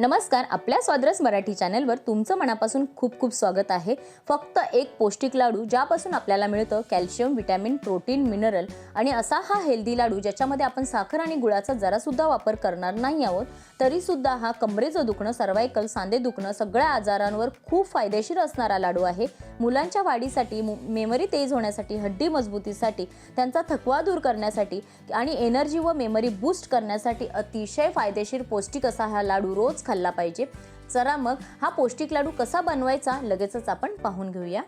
नमस्कार आपल्या स्वाद्रस मराठी चॅनलवर तुमचं मनापासून खूप खूप स्वागत आहे. फक्त एक पौष्टिक लाडू ज्यापासून आपल्याला मिळतं कॅल्शियम विटॅमिन प्रोटीन मिनरल आणि असा हा हेल्दी लाडू ज्याच्यामध्ये आपण साखर आणि गुळाचा जरासुद्धा वापर करणार नाही आहोत तरीसुद्धा हा कमरेचं दुखणं सर्वायकल सांधे दुखणं सगळ्या आजारांवर खूप फायदेशीर असणारा लाडू आहे. मुलांच्या वाढीसाठी मु- मेमरी तेज होण्यासाठी हड्डी मजबूतीसाठी त्यांचा थकवा दूर करण्यासाठी आणि एनर्जी व मेमरी बूस्ट करण्यासाठी अतिशय फायदेशीर पौष्टिक असा हा लाडू रोज खाल्ला पाहिजे. चला मग हा पौष्टिक लाडू कसा बनवायचा लगेचच आपण पाहून घेऊया.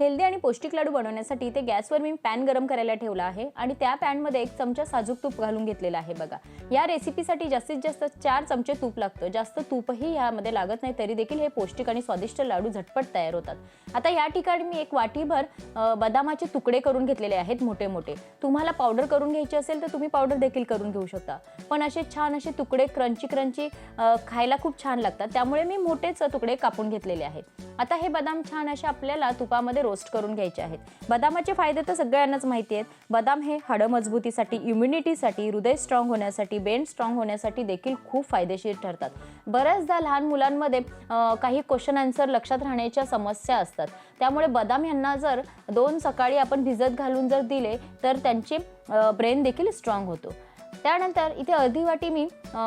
हेल्दी आणि पौष्टिक लाडू बनवण्यासाठी ते गॅसवर मी पॅन गरम करायला ठेवला आहे आणि त्या पॅनमध्ये एक चमचा साजूक तूप घालून घेतलेला आहे बघा. या रेसिपीसाठी जास्तीत जास्त चार चमचे तूप लागतं. जास्त तूपही यामध्ये लागत नाही तरी देखील हे पौष्टिक आणि स्वादिष्ट लाडू झटपट तयार होतात. आता या ठिकाणी मी एक वाटीभर बदामाचे तुकडे करून घेतलेले आहेत मोठे मोठे तुम्हाला पावडर करून घ्यायची असेल तर तुम्ही पावडर देखील करून घेऊ शकता. पण असे छान असे तुकडे क्रंची क्रंची खायला खूप छान लागतात. त्यामुळे मी मोठेच तुकडे कापून घेतलेले आहेत. आता हे बदाम छान असे आपल्याला तुपामध्ये रोस्ट करून घ्यायचे आहेत. बदामाचे फायदे तर सगळ्यांनाच माहिती आहेत. बदाम हे हाडं मजबूतीसाठी इम्युनिटीसाठी हृदय स्ट्रॉंग होण्यासाठी बेन स्ट्रॉंग होण्यासाठी देखील खूप फायदेशीर ठरतात. बऱ्याचदा लहान मुलांमध्ये काही क्वेश्चन आन्सर लक्षात राहण्याच्या समस्या असतात. त्यामुळे बदाम यांना जर दोन सकाळी आपण भिजत घालून जर दिले तर त्यांचे ब्रेन देखील स्ट्रॉंग होतो. त्यानंतर इथे अर्धी वाटी मी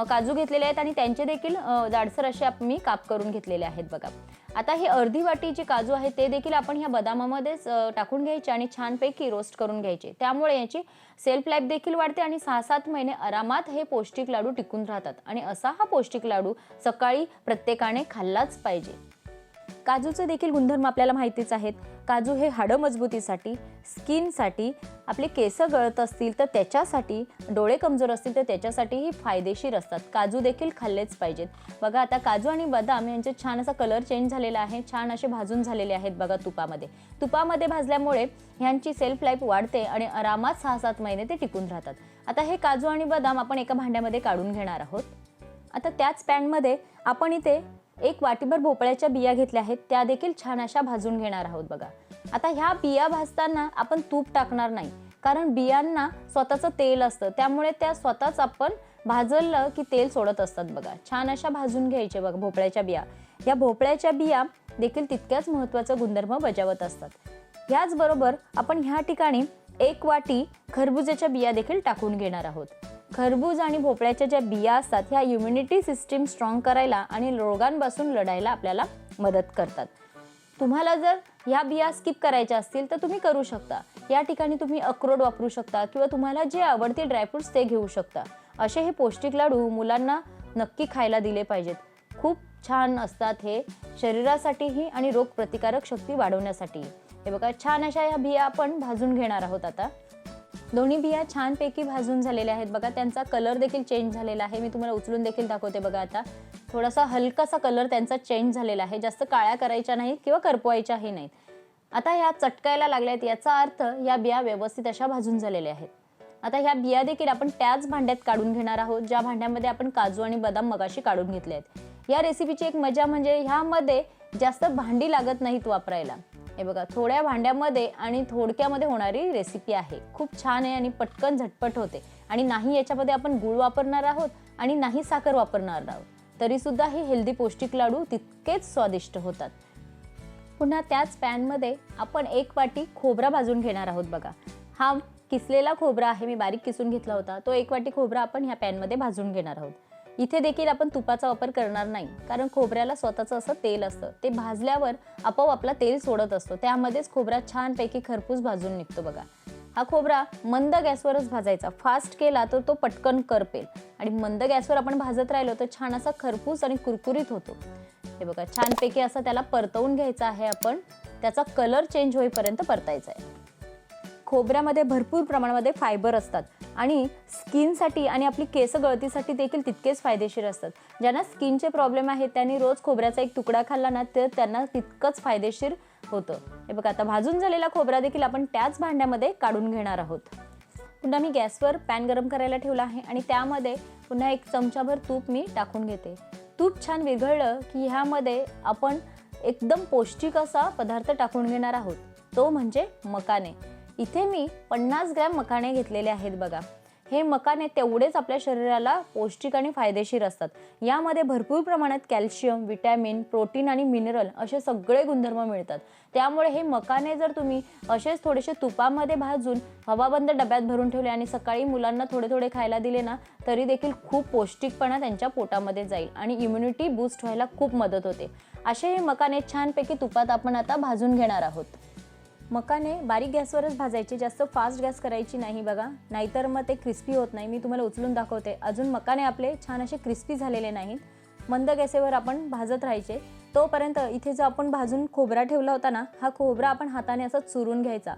काजू घेतलेले आहेत आणि त्यांचे देखील जाडसर असे मी काप करून घेतलेले आहेत बघा. आता ही अर्धी वाटी जे काजू आहे ते देखील आपण ह्या बदामामध्येच टाकून घ्यायचे आणि छानपैकी रोस्ट करून घ्यायचे. त्यामुळे याची सेल्फ लाईफ देखील वाढते आणि सहा सात महिने आरामात हे पौष्टिक लाडू टिकून राहतात. आणि असा हा पौष्टिक लाडू सकाळी प्रत्येकाने खाल्लाच पाहिजे. काजूचे देखील गुणधर्म आपल्याला माहितीच आहेत. काजू हे हाडं मजबूतीसाठी स्किनसाठी आपले केस गळत असतील तर त्याच्यासाठी डोळे कमजोर असतील तर त्याच्यासाठीही फायदेशीर असतात. काजू देखील खाल्लेच पाहिजेत. बघा आता काजू आणि बदाम यांचे छान असा कलर चेंज झालेला आहे. छान असे भाजून झालेले आहेत बघा तुपामध्ये. तुपामध्ये भाजल्यामुळे ह्यांची सेल्फ लाईफ वाढते आणि आरामात सहा सात महिने ते टिकून राहतात. आता हे काजू आणि बदाम आपण एका भांड्यामध्ये काढून घेणार आहोत. आता त्याच पॅनमध्ये आपण इथे एक वाटीभर भोपळ्याच्या बिया घेतल्या आहेत त्या देखील छान अशा भाजून घेणार आहोत बघा. आता ह्या बिया भाजताना आपण तूप टाकणार नाही कारण बियांना स्वतःचं तेल असतं त्यामुळे त्या स्वतःच आपण भाजलं की तेल सोडत असतात बघा. छान अशा भाजून घ्यायचे बघा भोपळ्याच्या बिया. या भोपळ्याच्या बिया देखील तितक्याच महत्त्वाचा गुणधर्म बजावत असतात. ह्याचबरोबर आपण ह्या ठिकाणी एक वाटी खरबुजाच्या बिया देखील टाकून घेणार आहोत. खरबूज आणि भोपळ्याच्या ज्या बिया असतात ह्या इम्युनिटी सिस्टीम स्ट्रॉंग करायला आणि रोगांपासून लढायला आपल्याला मदत करतात. तुम्हाला जर ह्या बिया स्किप करायच्या असतील तर तुम्ही करू शकता. या ठिकाणी तुम्ही अक्रोड वापरू शकता किंवा तुम्हाला जे आवडते ड्रायफ्रुट्स ते घेऊ शकता. असे हे पौष्टिक लाडू मुलांना नक्की खायला दिले पाहिजेत. खूप छान असतात हे शरीरासाठीही आणि रोगप्रतिकारक शक्ती वाढवण्यासाठी हे बघा छान अशा ह्या बिया आपण भाजून घेणार आहोत आता. दोन्ही बिया छानपैकी भाजून झालेल्या आहेत. बघा त्यांचा कलर देखील चेंज झालेला आहे. मी तुम्हाला उचलून देखील दाखवते बघा आता. थोडासा हलकासा कलर त्यांचा चेंज झालेला आहे. जास्त काळ्या करायच्या नाहीत किंवा करपवायच्याही नाहीत. आता ह्या चटकायला लागल्या आहेत याचा अर्थ या बिया व्यवस्थित अशा भाजून झालेल्या आहेत. आता ह्या बिया देखील आपण त्याच भांड्यात काढून घेणार आहोत ज्या भांड्यामध्ये आपण काजू आणि बदाम मगाशी काढून घेतले आहेत या रेसिपीची एक मजा म्हणजे ह्यामध्ये जास्त भांडी लागत नाहीत वापरायला. हे बघा थोड्या भांड्यामध्ये आणि थोडक्यामध्ये होणारी रेसिपी आहे. खूप छान आहे आणि पटकन झटपट होते. आणि नाही याच्यामध्ये आपण गूळ वापरणार आहोत आणि नाही साखर वापरणार आहोत. तरीसुद्धा हे हेल्दी पौष्टिक लाडू तितकेच स्वादिष्ट होतात. पुन्हा त्याच पॅनमध्ये आपण एक वाटी खोबरा भाजून घेणार आहोत बघा. हा किसलेला खोबरा आहे मी बारीक किसून घेतला होता. तो एक वाटी खोबरा आपण ह्या पॅनमध्ये भाजून घेणार आहोत. इथे देखील आपण तुपाचा वापर करणार नाही कारण खोबऱ्याला स्वतःचं असं तेल असतं. ते भाजल्यावर आपोआप आपला तेल सोडत असतो. त्यामध्येच खोबरा छानपैकी खरपूस भाजून निघतो बघा. हा खोबरा मंद गॅसवरच भाजायचा. फास्ट केला तर तो पटकन करपेल. आणि मंद गॅसवर आपण भाजत राहिलो तर छान असा खरपूस आणि कुरकुरीत होतो. हे बघा छानपैकी असं त्याला परतवून घ्यायचं आहे आपण. त्याचा कलर चेंज होईपर्यंत परतायचा आहे. खोबऱ्यामध्ये भरपूर प्रमाणामध्ये फायबर असतात. आणि स्किनसाठी आणि आपली केस गळतीसाठी देखील तितकेच फायदेशीर असतात. ज्यांना स्किनचे प्रॉब्लेम आहेत त्यांनी रोज खोबऱ्याचा एक तुकडा खाल्ला ना तर त्यांना तितकंच फायदेशीर होतं. हे बघा आता भाजून झालेला खोबरा देखील आपण त्याच भांड्यामध्ये काढून घेणार आहोत. पुन्हा मी गॅसवर पॅन गरम करायला ठेवला आहे आणि त्यामध्ये पुन्हा एक चमचाभर तूप मी टाकून घेते. तूप छान विघळलं की ह्यामध्ये आपण एकदम पौष्टिक असा पदार्थ टाकून घेणार आहोत. तो म्हणजे मकाने. इथे मी पन्नास ग्रॅम मकाने घेतलेले आहेत बघा. हे मकाने तेवढेच आपल्या शरीराला पौष्टिक आणि फायदेशीर असतात. यामध्ये भरपूर प्रमाणात कॅल्शियम विटॅमिन प्रोटीन आणि मिनरल असे सगळे गुणधर्म मिळतात. त्यामुळे हे मकाने जर तुम्ही असेच थोडेसे तुपामध्ये भाजून हवाबंद डब्यात भरून ठेवले आणि सकाळी मुलांना थोडे थोडे खायला दिले ना तरी देखील खूप पौष्टिकपणा त्यांच्या पोटामध्ये जाईल आणि इम्युनिटी बूस्ट व्हायला खूप मदत होते. असे हे मकाने छानपैकी तुपात आपण आता भाजून घेणार आहोत. मकाने बारीक गॅसवरच भाजायचे जास्त फास्ट गॅस करायची नाही बघा. नाहीतर मग ते क्रिस्पी होत नाही. मी तुम्हाला उचलून दाखवते. अजून मकाने आपले छान असे क्रिस्पी झालेले नाहीत. मंद गॅसेवर आपण भाजत राहायचे. तोपर्यंत इथे जो आपण भाजून खोबरा ठेवला होता ना हा खोबरा आपण हाताने असा चुरून घ्यायचा.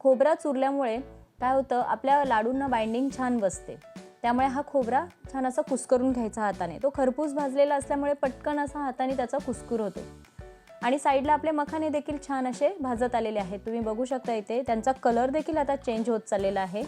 खोबरा चुरल्यामुळे काय होतं आपल्या लाडूंना बाइंडिंग छान बसते. त्यामुळे हा खोबरा छान असा कुस्करून घ्यायचा हाताने. तो खरपूस भाजलेला असल्यामुळे पटकन असा हाताने त्याचा कुस्कूर होतो. आणि साईडला आपले मखाने देखील छान असे भाजत आलेले आहेत. तुम्ही बघू शकता इथे त्यांचा कलर देखील आता चेंज होत चाललेला आहे.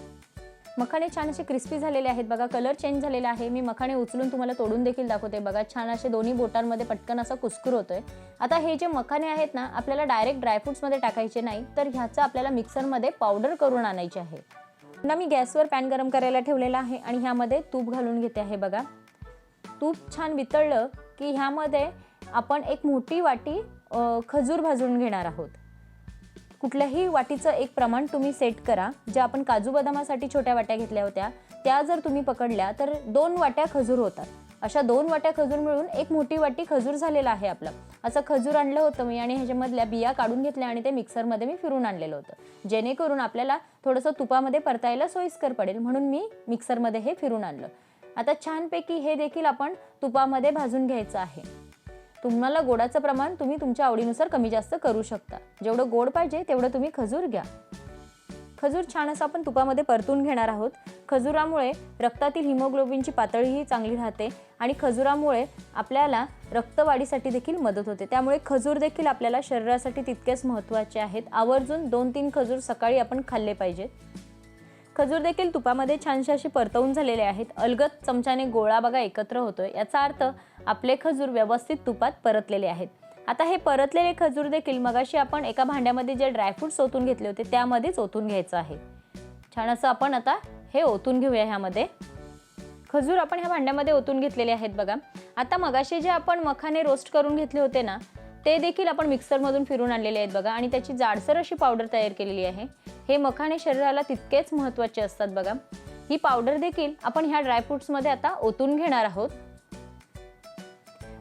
मखाणे छान असे क्रिस्पी झालेले आहेत. बघा कलर चेंज झालेला आहे. मी मखाणे उचलून तुम्हाला तोडून देखील दाखवते. बघा छान असे दोन्ही बोटांमध्ये पटकन असा कुस्कुर होतोय. आता हे जे मखाने आहेत ना आपल्याला डायरेक्ट ड्रायफ्रुट्समध्ये टाकायचे नाही तर ह्याचं आपल्याला मिक्सरमध्ये पावडर करून आणायचे आहे. पुन्हा मी गॅसवर पॅन गरम करायला ठेवलेला आहे आणि ह्यामध्ये तूप घालून घेते आहे बघा. तूप छान वितळलं की ह्यामध्ये आपण एक मोठी वाटी खजूर भाजून घेणार आहोत. कुठल्याही वाटीचं एक प्रमाण तुम्ही सेट करा. ज्या आपण काजू बदामासाठी छोट्या वाट्या घेतल्या होत्या त्या जर तुम्ही पकडल्या तर दोन वाट्या खजूर होतात. अशा दोन वाट्या खजूर मिळून एक मोठी वाटी खजूर झालेला आहे आपलं. असं खजूर आणलं होतं मी आणि ह्याच्यामधल्या बिया काढून घेतल्या आणि ते मिक्सरमध्ये मी फिरून आणलेलं होतं. जेणेकरून आपल्याला थोडंसं तुपामध्ये परतायला सोयीस्कर पडेल म्हणून मी मिक्सरमध्ये हे फिरून आणलं. आता छानपैकी हे देखील आपण तुपामध्ये भाजून घ्यायचं आहे. तुम्हाला गोडाचं प्रमाण तुम्ही तुमच्या आवडीनुसार कमी जास्त करू शकता. जेवढं गोड पाहिजे तेवढं तुम्ही खजूर घ्या. खजूर छान असं आपण तुपामध्ये परतून घेणार आहोत. खजुरामुळे रक्तातील हिमोग्लोबिनची पातळीही चांगली राहते आणि खजुरामुळे आपल्याला रक्तवाढीसाठी देखील मदत होते. त्यामुळे खजूर देखील आपल्याला शरीरासाठी तितकेच महत्त्वाचे आहेत. आवर्जून दोन तीन खजूर सकाळी आपण खाल्ले पाहिजेत. खजूर देखील तुपामध्ये छानसे असे परतवून झालेले आहेत. अलगद चमच्याने गोळा बघा एकत्र होतोय. याचा अर्थ आपले खजूर व्यवस्थित तुपात परतलेले आहेत. आता हे परतलेले खजूर देखील मगाशी आपण एका भांड्यामध्ये जे ड्रायफ्रुट्स ओतून घेतले होते त्यामध्येच ओतून घ्यायचं आहे. छान असं आपण आता हे ओतून घेऊया ह्यामध्ये. खजूर आपण ह्या भांड्यामध्ये ओतून घेतलेले आहेत बघा. आता मगाशी जे आपण मखाने रोस्ट करून घेतले होते ना ते देखील आपण मिक्सरमधून फिरून आणलेले आहेत बघा. आणि त्याची जाडसर अशी पावडर तयार केलेली आहे. हे मखाने शरीराला तितकेच महत्त्वाचे असतात बघा. ही पावडर देखील आपण ह्या ड्रायफ्रुट्समध्ये आता ओतून घेणार आहोत.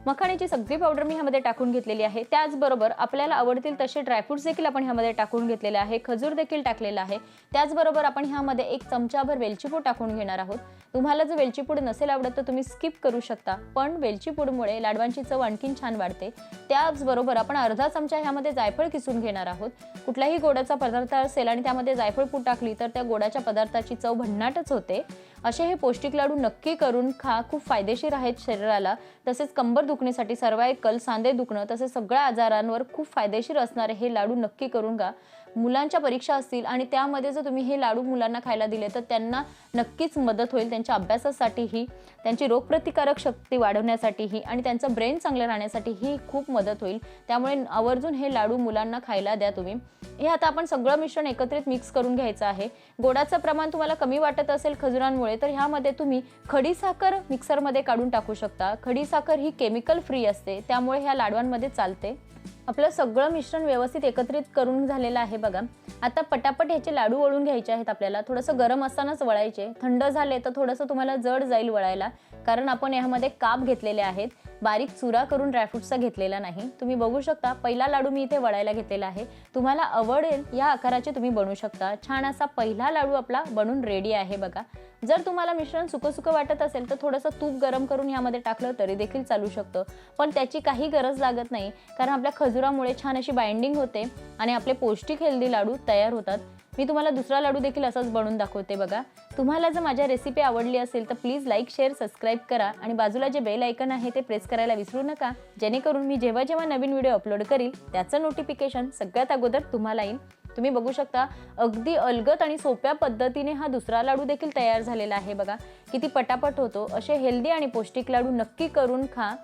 मखाण्याची सगळी पावडर मी ह्यामध्ये टाकून घेतलेली आहे. त्याचबरोबर आपल्याला आवडतील तसे ड्रायफ्रुट्स देखील आपण ह्यामध्ये टाकून घेतलेले आहे. खजूर देखील टाकलेला आहे. त्याचबरोबर आपण ह्यामध्ये एक चमचाभर वेलचीपूड टाकून घेणार आहोत. तुम्हाला जर वेलचीपूड नसेल आवडत तर तुम्ही स्किप करू शकता. पण वेलचीपूडमुळे लाडवांची चव आणखीन छान वाढते. त्याचबरोबर आपण अर्धा चमचा ह्यामध्ये जायफळ किसून घेणार आहोत. कुठलाही गोडाचा पदार्थ असेल आणि त्यामध्ये जायफळ पूड टाकली तर त्या गोडाच्या पदार्थाची चव भन्नाटच होते. असे हे पौष्टिक लाडू नक्की करून खा. खूप फायदेशीर आहेत शरीराला. तसेच कंबर दुखण्यासाठी सर्वायकल सांधे दुखणं तसेच सगळ्या आजारांवर खूप फायदेशीर असणारे हे लाडू नक्की करून खा. मुलांच्या परीक्षा असतील आणि त्यामध्ये जर तुम्ही हे लाडू मुलांना खायला दिले तर त्यांना नक्कीच मदत होईल त्यांच्या अभ्यासासाठीही त्यांची रोगप्रतिकारक शक्ती वाढवण्यासाठीही आणि त्यांचं ब्रेन चांगलं राहण्यासाठीही खूप मदत होईल. त्यामुळे आवर्जून हे लाडू मुलांना खायला द्या तुम्ही. हे आता आपण सगळं मिश्रण एकत्रित मिक्स करून घ्यायचं आहे. गोडाचं प्रमाण तुम्हाला कमी वाटत असेल खजुरांमुळे तर ह्यामध्ये तुम्ही खडी साखर मिक्सरमध्ये काढून टाकू शकता. खडी साखर ही केमिकल फ्री असते त्यामुळे ह्या लाडवांमध्ये चालते. आपलं सगळं मिश्रण व्यवस्थित एकत्रित करून झालेलं आहे बघा. आता पटापट ह्याचे लाडू वळून घ्यायचे आहेत आपल्याला. थोडंसं गरम असतानाच वळायचे. थंड झाले तर थोडंसं तुम्हाला जड जाईल वळायला. कारण आपण यामध्ये काप घेतलेले आहेत. बारीक चुरा करून ड्रायफ्रूटचा घेतलेला नाही. तुम्ही बघू शकता पहिला लाडू मी इथे वळायला घेतलेला आहे. तुम्हाला आवडेल या आकाराचे तुम्ही बनवू शकता. छान असा पहिला लाडू आपला बनून रेडी आहे बघा. जर तुम्हाला मिश्रण सुकं सुकं वाटत असेल तर थोडंसं तूप गरम करून यामध्ये टाकलं तरी देखील चालू शकतं. पण त्याची काही गरज लागत नाही कारण आपल्या खजुरामुळे छान अशी बाइंडिंग होते आणि आपले पौष्टिक हेल्दी लाडू तयार होतात. मी तुम्हाला दुसरा लाडू देखील असाच बनवून दाखवते बघा. तुम्हाला जर माझ्या रेसिपी आवडली असेल तर प्लीज लाईक शेअर सबस्क्राईब करा आणि बाजूला जे बेल आयकन आहे ते प्रेस करायला विसरू नका. जेणेकरून मी जेव्हा जेव्हा नवीन व्हिडिओ अपलोड करील त्याचं नोटिफिकेशन सगळ्यात अगोदर तुम्हाला येईल. तुम्ही बघू शकता अगदी अलगत आणि सोप्या पद्धतीने हा दुसरा लाडू देखील तयार झालेला आहे. बघा किती पटापट होतो. असे हेल्दी आणि पौष्टिक लाडू नक्की करून खा.